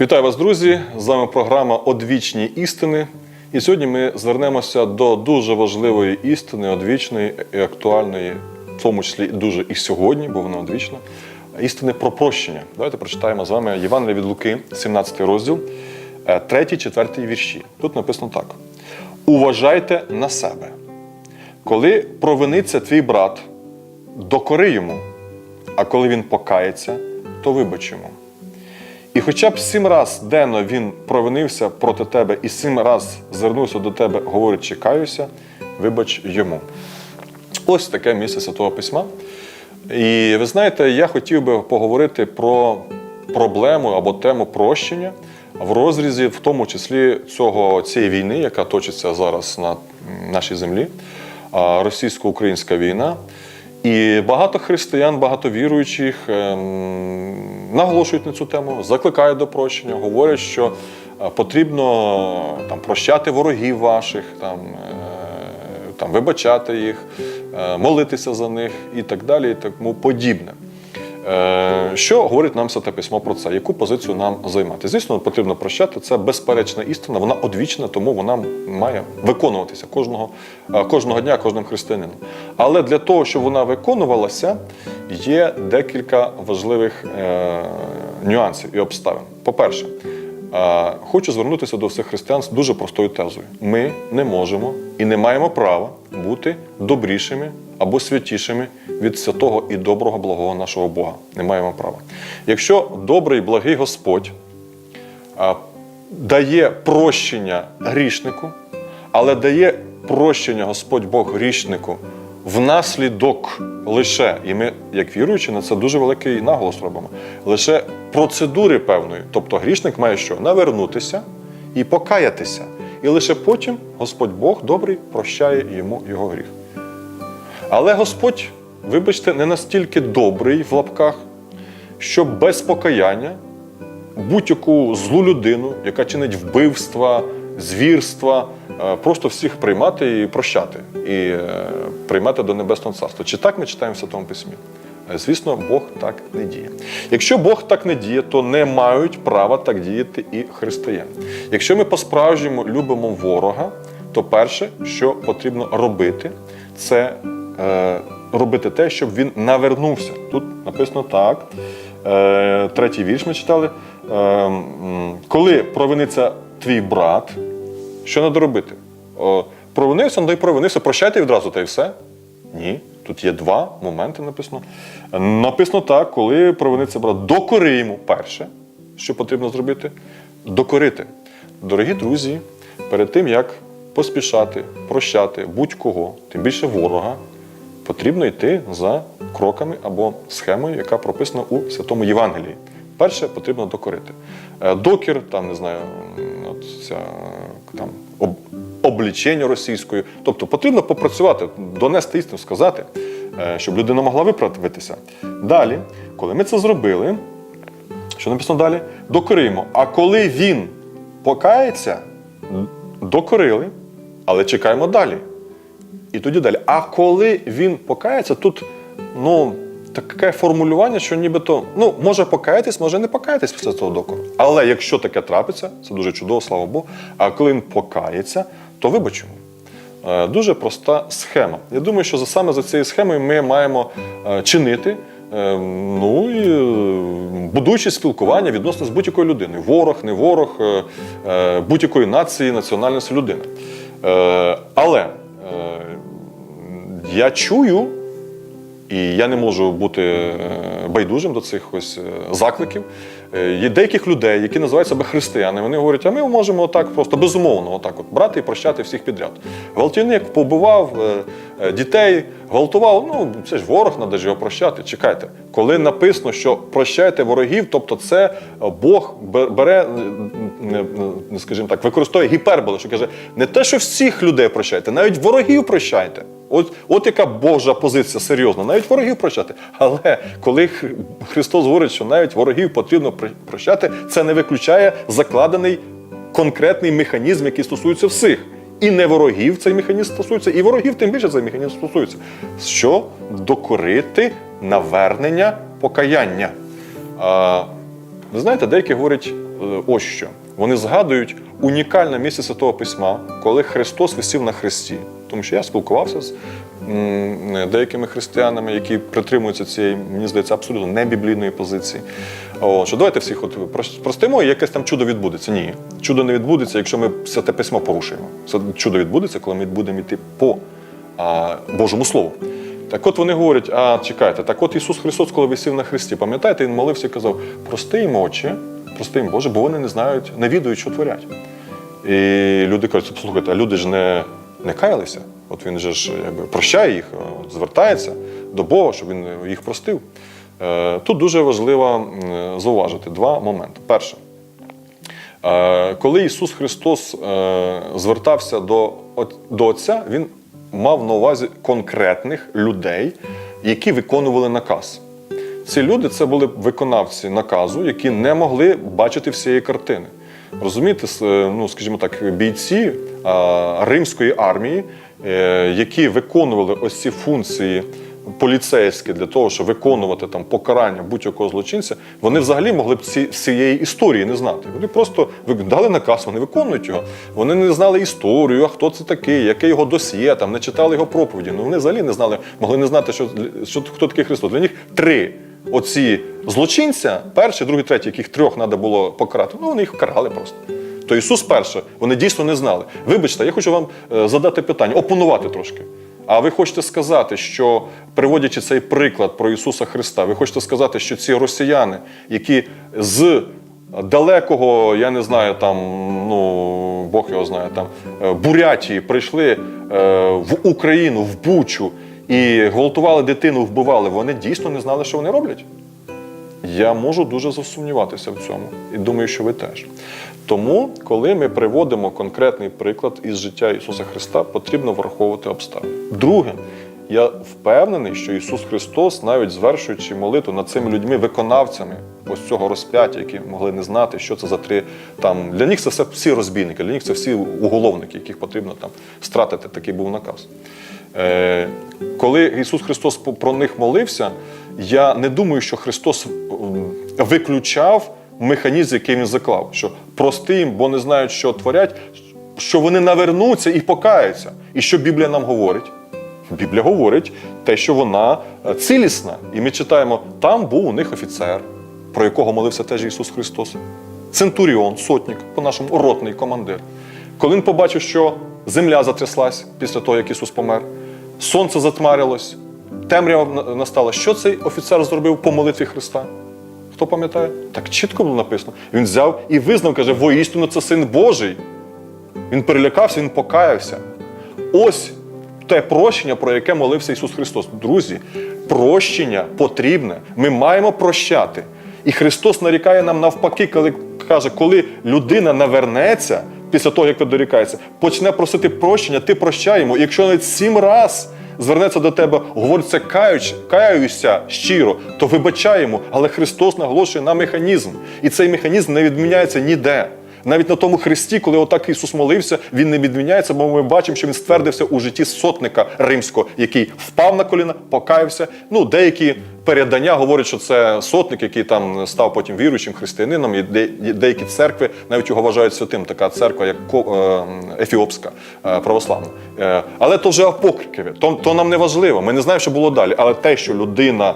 Вітаю вас, друзі! З вами програма Одвічні істини. І сьогодні ми звернемося до дуже важливої істини, одвічної і актуальної, в тому числі дуже і сьогодні, бо вона одвічна. Істини про прощення. Давайте прочитаємо з вами Євангелія від Луки, 17 розділ, 3-4 вірші. Тут написано так: Уважайте на себе. Коли провиниться твій брат, докори йому, а коли він покається, то вибач йому. І хоча б сім раз денно він провинився проти тебе і сім раз звернувся до тебе, говорячи, каюся, вибач йому. Ось таке місце Святого Письма. І ви знаєте, я хотів би поговорити про проблему або тему прощення в розрізі, в тому числі цього, цієї війни, яка точиться зараз на нашій землі, російсько-українська війна. І багато християн, багато віруючих ем, наголошують на цю тему, закликають до прощення, говорять, що е, потрібно там, прощати ворогів ваших, там, е, там, вибачати їх, е, молитися за них і так далі, і тому подібне. Е, Що говорить нам Святе Письмо про це? Яку позицію нам займати? Звісно, потрібно прощати. Це безперечна істина, вона одвічна, тому вона має виконуватися кожного, е, кожного дня, кожним християнином. Але для того, щоб вона виконувалася, є декілька важливих е, нюансів і обставин. По-перше, хочу звернутися до всіх християн з дуже простою тезою: ми не можемо і не маємо права бути добрішими або святішими від святого і доброго, благого нашого Бога. Не маємо права. Якщо добрий, благий Господь дає прощення грішнику, але дає прощення Господь Бог грішнику внаслідок лише, і ми, як віруючі, на це дуже великий наголос робимо, лише процедури певної. Тобто грішник має що? Навернутися і покаятися. І лише потім Господь Бог добрий прощає йому його гріх. Але Господь, вибачте, не настільки добрий в лапках, щоб без покаяння будь-яку злу людину, яка чинить вбивства, звірства, е, просто всіх приймати і прощати, і е, приймати до Небесного Царства. Чи так ми читаємо в Святому Письмі? Е, Звісно, Бог так не діє. Якщо Бог так не діє, то не мають права так діяти і християни. Якщо ми по-справжньому любимо ворога, то перше, що потрібно робити, це робити те, щоб він навернувся. Тут написано так. Е, третій вірш ми читали. Е, коли провиниться твій брат, що треба робити? Провинився, ну і провинився, прощайте відразу та й все. Ні. Тут є два моменти написано. Е, Написано так, коли провиниться брат, докори йому перше, що потрібно зробити, докорити. Дорогі друзі, перед тим як поспішати, прощати будь-кого, тим більше ворога, потрібно йти за кроками або схемою, яка прописана у Святому Євангелії. Перше потрібно докорити. Е, Докір, там не знаю, от ця там об, облічення російською. Тобто потрібно попрацювати, донести істину, сказати, е, щоб людина могла виправитися. Далі, коли ми це зробили, що написано далі? Докоримо. А коли він покається, докорили, але чекаємо далі. І тоді далі. А коли він покається, тут ну, таке формулювання, що нібито ну, може покаятись, може не покаятись після цього докору. Але якщо таке трапиться, це дуже чудово, слава Богу. А коли він покається, то вибачимо. Е, Дуже проста схема. Я думаю, що саме за цією схемою ми маємо е, чинити, е, ну і будуючи спілкування відносно з будь-якою людиною. Ворог, не ворог, будь-якої нації, національності людини. Але я чую, і я не можу бути е, байдужим до цих ось е, закликів. Е, Є деяких людей, які називають себе християнами. Вони говорять, а ми можемо отак просто безумовно, отак от брати і прощати всіх підряд. Гвалтівник побивав е, дітей, гвалтував. Ну це ж ворог, треба ж його прощати. Чекайте, коли написано, що прощайте ворогів, тобто це Бог бе- бере, скажімо так, використовує гіперболу, що каже, не те, що всіх людей прощайте, навіть ворогів прощайте. От, от яка Божа позиція серйозна, навіть ворогів прощати. Але коли Христос говорить, що навіть ворогів потрібно прощати, це не виключає закладений конкретний механізм, який стосується всіх. І не ворогів цей механізм стосується, і ворогів тим більше цей механізм стосується. Що докорити навернення покаяння. А, ви знаєте, деякі говорять, ось що. Вони згадують унікальне місце Святого Письма, коли Христос висів на хресті. Тому що я спілкувався з деякими християнами, які притримуються цієї, мені здається, абсолютно небіблійної позиції. О, що давайте всіх от простимо, і якесь там чудо відбудеться. Ні, чудо не відбудеться, якщо ми святе письмо порушуємо. Це чудо відбудеться, коли ми будемо йти по а, Божому Слову. Так от вони говорять: а чекайте, так от Ісус Христос, коли висів на хресті, пам'ятаєте, Він молився і казав: прости їм очі, прости їм Боже, бо вони не знають, не відають, що творять. І люди кажуть, послухайте, а люди ж не, не каялися. От він же ж якби прощає їх, от, звертається до Бога, щоб він їх простив. Е, Тут дуже важливо зауважити два моменти. Перше, Е, Коли Ісус Христос е, звертався до, до Отця, Він мав на увазі конкретних людей, які виконували наказ. Ці люди це були виконавці наказу, які не могли бачити всієї картини. Розумієте, е, ну, скажімо так, бійці римської армії, е, які виконували ось ці функції поліцейські для того, щоб виконувати там покарання будь-якого злочинця, вони взагалі могли б ці, цієї історії не знати. Вони просто дали наказ, вони виконують його. Вони не знали історію, а хто це такий, яке його досьє, там не читали його проповіді. Ну вони взагалі не знали, могли не знати, що, що хто такий Христос. Для них три оці злочинця, перший, другий, третій, яких трьох треба було покарати, ну вони їх карали просто. То Ісус перше, вони дійсно не знали. Вибачте, я хочу вам е, задати питання, опонувати трошки. А ви хочете сказати, що приводячи цей приклад про Ісуса Христа, ви хочете сказати, що ці росіяни, які з далекого, я не знаю, там, ну Бог його знає, там е, Бурятії прийшли е, в Україну, в Бучу і гвалтували дитину, вбивали, вони дійсно не знали, що вони роблять? Я можу дуже засумніватися в цьому, і думаю, що ви теж. Тому, коли ми приводимо конкретний приклад із життя Ісуса Христа, потрібно враховувати обставини. Друге, я впевнений, що Ісус Христос, навіть звершуючи молитву над цими людьми, виконавцями ось цього розп'яття, які могли не знати, що це за три там. Для них це все всі розбійники, для них це всі уголовники, яких потрібно там стратити. Такий був наказ. Е, коли Ісус Христос про них молився, я не думаю, що Христос виключав механізм, який він заклав, що прости їм, бо не знають, що творять, що вони навернуться і покаються. І що Біблія нам говорить? Біблія говорить те, що вона е, цілісна. І ми читаємо, там був у них офіцер, про якого молився теж Ісус Христос. Центуріон, сотник, по-нашому ротний командир. Коли він побачив, що земля затряслась після того, як Ісус помер, сонце затмарилось, темрява на- настала. Що цей офіцер зробив по молитві Христа? Хто пам'ятає? Так чітко було написано. Він взяв і визнав, каже, воістину це син Божий. Він перелякався, він покаявся. Ось те прощення, про яке молився Ісус Христос. Друзі, прощення потрібне. Ми маємо прощати. І Христос нарікає нам навпаки, коли каже, коли людина навернеться після того, як ти дорікається, почне просити прощення, ти прощай йому. І якщо навіть сім раз звернеться до тебе, говорить це каюч, каюся щиро, то вибачай йому. Але Христос наголошує на механізм. І цей механізм не відміняється ніде. Навіть на тому хресті, коли отак Ісус молився, він не відміняється, бо ми бачимо, що він ствердився у житті сотника римського, який впав на коліна, покаявся. Ну, деякі передання говорять, що це сотник, який там став потім віруючим християнином, і деякі церкви навіть його вважають святим. Така церква, як е, Ефіопська е, православна. Е, Але то вже апокрифи, то, то нам не важливо. Ми не знаємо, що було далі. Але те, що людина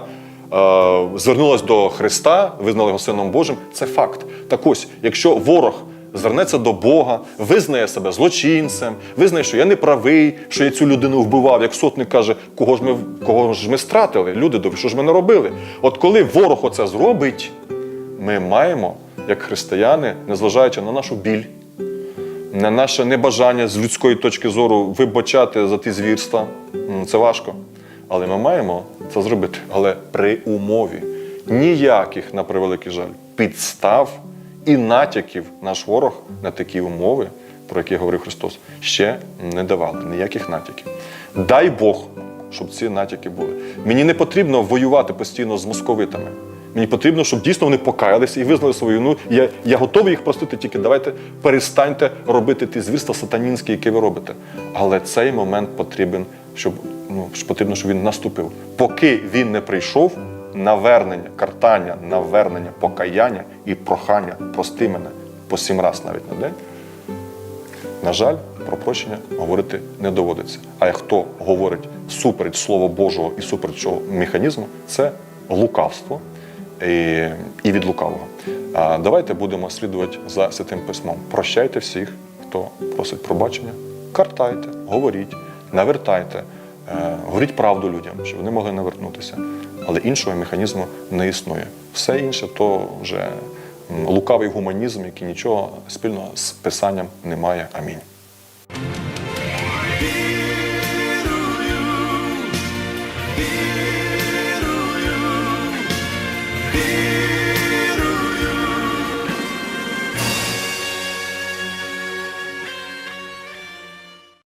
звернулась до Христа, визнала його сином Божим, це факт. Так ось, якщо ворог звернеться до Бога, визнає себе злочинцем, визнає, що я не правий, що я цю людину вбивав, як сотник каже, кого ж ми кого ж ми стратили? Люди добрі, що ж ми не робили? От коли ворог оце зробить, ми маємо, як християни, незважаючи на нашу біль, на наше небажання з людської точки зору вибачати за ті звірства. Це важко. Але ми маємо це зробити. Але при умові ніяких, на превеликий жаль, підстав і натяків наш ворог на такі умови, про які говорив Христос, ще не давали. Ніяких натяків. Дай Бог, щоб ці натяки були. Мені не потрібно воювати постійно з московитами. Мені потрібно, щоб дійсно вони покаялися і визнали свою вину. Я, я готовий їх простити, тільки давайте перестаньте робити ті звірства сатанінські, які ви робите. Але цей момент потрібен, щоб ну, потрібно, щоб він наступив. Поки він не прийшов, навернення, картання, навернення, покаяння і прохання прости мене по сім раз навіть на день, на жаль, про прощення говорити не доводиться. А як хто говорить супереч Слова Божого і супереч цього механізму, це лукавство і, і від лукавого. А давайте будемо слідувати за святим письмом. Прощайте всіх, хто просить пробачення, картайте, говоріть, навертайте, е, говоріть правду людям, щоб вони могли навернутися. Але іншого механізму не існує. Все інше то вже лукавий гуманізм, який нічого спільного з писанням не має. Амінь.